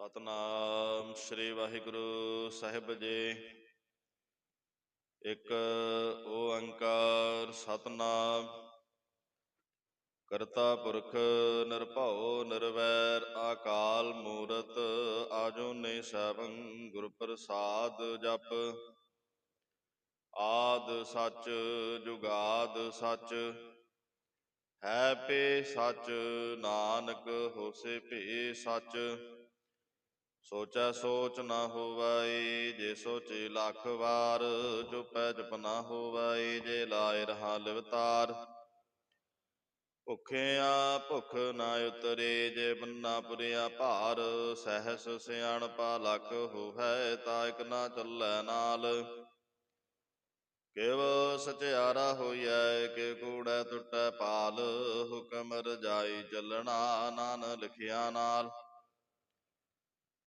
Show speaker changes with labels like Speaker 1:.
Speaker 1: ਸਤਨਾਮ ਸ੍ਰੀ ਵਾਹਿਗੁਰੂ ਸਾਹਿਬ ਜੀ। ਇੱਕ ਓੰਕਾਰ ਸਤਨਾਮ। ਕਰਤਾ ਪੁਰਖ ਨਿਰਭਉ ਨਿਰਵੈਰ, ਆਕਾਲ ਮੂਰਤ ਆਜੂਨੇ ਸੈਭੰ ਗੁਰ ਪ੍ਰਸਾਦ ਜਪ। ਆਦ ਸੱਚ, ਜੁਗਾਦ ਸੱਚ, ਹੈ ਪੇ ਸੱਚ, ਨਾਨਕ ਹੋਸੇ ਭੇ ਸੱਚ। ਸੋਚੈ ਸੋਚ ਨਾ ਹੋਵੈ, ਜੇ ਸੋਚੇ ਲੱਖ ਵਾਰ, ਚੁਪੈ ਚੁਪ ਨਾ ਹੋਵੈ, ਜੇ ਲਾਇ ਰਹਾ ਲਿਵਤਾਰ। ਭੁਖਿਆ ਭੁਖ ਨਾ ਉਤਰੇ, ਜੇ ਬੰਨਾ ਪੁਰਿਆ ਭਾਰ, ਸਹਿਸ ਸਿਆਣਪਾ ਲਖ ਹੋਵੈ, ਤਾ ਇਕ ਨਾ ਚੱਲੈ ਨਾਲ। ਕਿਵ ਸਚਿਆਰਾ ਹੋਈਐ, ਕਿ ਕੂੜੈ ਟੁੱਟੈ ਪਾਲ ਹੁਕਮ ਰਜਾਈ ਚੱਲਣਾ ਨਾਨ ਲਿਖਿਆ ਨਾਲ।